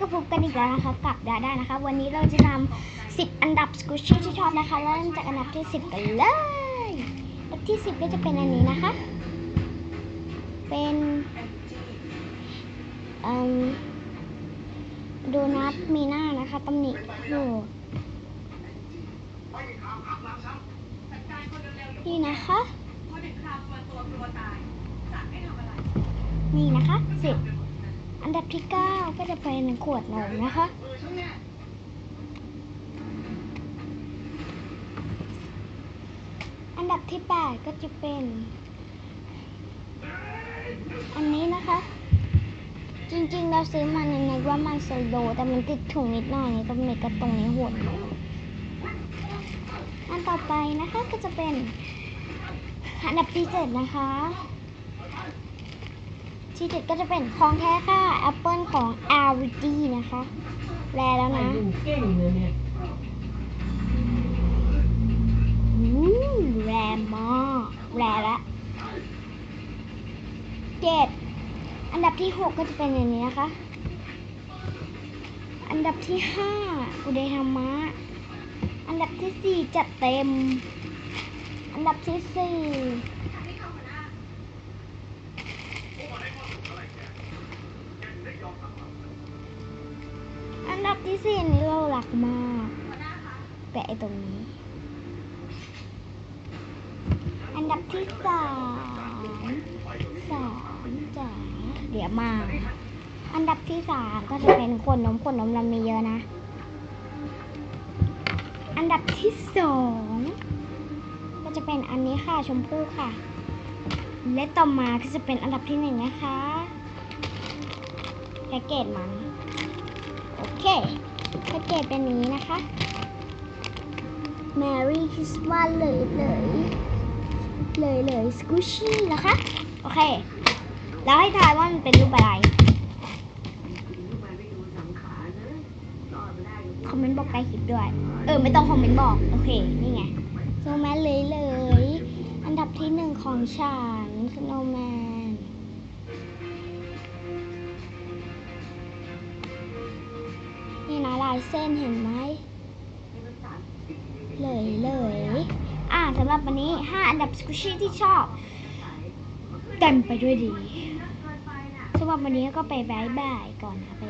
ก็พบกันอีกแล้วนะคะกับดาด้านะคะ วันนี้เราจะนำ10อันดับสกูชี่ที่ชอบนะคะเริ่มจากอันดับที่10กันเลยอันดับที่10ก็จะเป็นอันนี้นะคะ เป็นอืมโดนัทมีหน้านะคะตำหนิอยู่นี่นะคะ นี่นะคะสิบ อันดับที่เก้าก็จะเป็นขวดนมนะคะ อันดับที่แปดก็จะเป็น อันนี้นะคะ จริงๆ เราซื้อมาในในว่ามันโซโลแต่มันติดถุงนิดหน่อยนี่ตรงนี้กับตรงนี้หัวอันต่อไปนะคะก็จะเป็น อันดับที่เจ็ดนะคะ ที่เจ็ดก็จะเป็นของแท้ค่ะแอปเปิลของ r อ d นะคะแรแล้วนะอยู่เก่งเลยเนี่ยอู้แรมากแรละเจ็ดอันดับที่หกก็จะเป็นอย่างนี้นะคะ อันดับที่ห้าอุเดฮามะ อันดับที่สี่จัดเต็ม อันดับที่สี่ อันดับที่สี่นี้เราหลักมากแปะไอตรงนี้ อันดับที่สามสามจ๋าเดี๋ยวมา อันดับที่สามก็จะเป็นขวดนมขวดนมเรามีเยอะนะ อันดับที่สองก็จะเป็นอันนี้ค่ะชมพู่ค่ะ และต่อมาก็จะเป็นอันดับที่หนึ่งนะคะ แพ็กเกจมัน โอเค แพ็กเกจเป็นนี้นะคะ Merry Christmas เลยเลยเลยเลยสกูชี่นะคะ โอเค แล้วให้ทายว่ามันเป็นรูปอะไรคอมเมนต์บอกใต้คลิปด้วย เออ ไม่ต้องคอมเมนต์บอก โอเค นี่ไง สโนแมนเลยเลย อันดับที่หนึ่งของฉันสโนแมนายเส้นเห็นไหมเลยเลยอ่าสำหรับวันนี้ 5 อันดับสกูชี่ที่ชอบเต็มไปด้วยดีสำหรับวันนี้ก็ไปบายบายก่อนนะไป